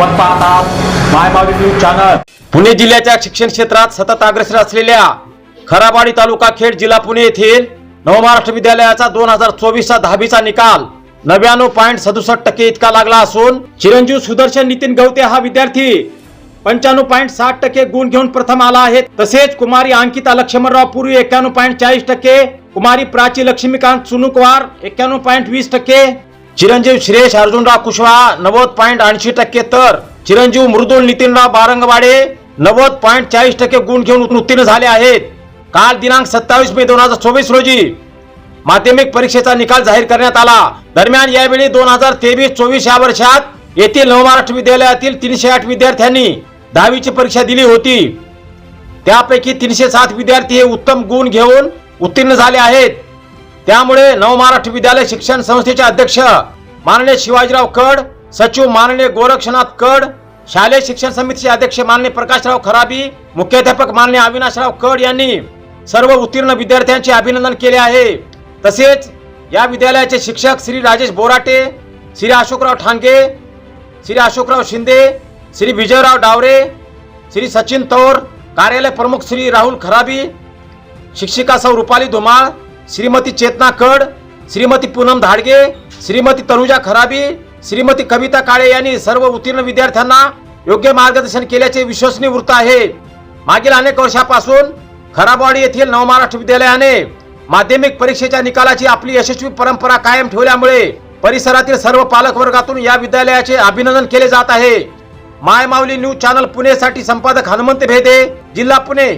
आपण पाहतात मायमावी news channel. Pune जिल्ह्याच्या शिक्षण क्षेत्रात सतत अग्रेसर असलेल्या खराबाडी तालुका खेड जिल्हा पुणे येथील नवमहाराष्ट्र विद्यालयाचा दोन हजार चोवीसचा दहावीचा निकाल नव्याण्णव पॉईंट सदुसष्ट टक्के इतका लागला असून चिरंजीव सुदर्शन नितीन गवते हा विद्यार्थी पंच्याण्णव पॉईंट साठ टक्के गुण घेऊन प्रथम आला आहे. तसेच कुमारी अंकिता लक्ष्मणराव पूर्वी एक्क्याण्णव पॉईंट चाळीस टक्के कुमारी प्राची लक्ष्मीकांत सुनुकवार एक्क्याण्णव पॉईंट वीस टक्के चिरंजीव श्रेयश अर्जुनराव कुशवाहा नव्वद पॉईंट ऐंशी टक्के तर. चिरंजीव मृदुल नितीनराव बारंगवाडे नव्वद पॉईंट चाळीस टक्के गुण घेऊन उत्तीर्ण झाले आहेत. काल दिनांक सत्तावीस मे दोन हजार चोवीस रोजी माध्यमिक परीक्षेचा निकाल जाहीर करण्यात आला. दरम्यान यावेळी दोन हजार तेवीस चोवीस या वर्षात येथील नवमहाराष्ट्र विद्यालयातील तीनशे आठ विद्यार्थ्यांनी दहावीची परीक्षा दिली होती. त्यापैकी तीनशे सात विद्यार्थी हे उत्तम गुण घेऊन उत्तीर्ण झाले आहेत. त्यामुळे नवमहाराष्ट्र विद्यालय शिक्षण संस्थेचे अध्यक्ष माननीय शिवाजीराव कड सचिव माननीय गोरक्षनाथ कड शालेय शिक्षण समितीचे अध्यक्ष माननीय प्रकाशराव खराबी मुख्याध्यापक माननीय अविनाशराव कड यांनी सर्व उत्तीर्ण विद्यार्थ्यांचे अभिनंदन केले आहे. तसेच या विद्यालयाचे शिक्षक श्री राजेश बोराटे श्री अशोकराव ठांगे श्री अशोकराव शिंदे श्री विजयराव डावरे श्री सचिन तौर कार्यालय प्रमुख श्री राहुल खराबी शिक्षिका सौ रुपाली धुमाळ श्रीमती चेतना कड श्रीमती पूनम धाडगे श्रीमती तनुजा खराबी श्रीमती कविता काळे यांनी सर्व उत्तीर्ण विद्यार्थ्यांना योग्य मार्गदर्शन केल्याचे विश्वसनीय वृत्त आहे. मागील अनेक वर्षापासून खराबवाडी येथील नवमहाराष्ट्र विद्यालयाने माध्यमिक परीक्षेच्या निकालाची आपली यशस्वी परंपरा कायम ठेवल्यामुळे परिसरातील सर्व पालक वर्गातून या विद्यालयाचे अभिनंदन केले जात आहे. मायमावली न्यूज चॅनल पुणेसाठी संपादक हनुमंत भेदे जिल्हा पुणे.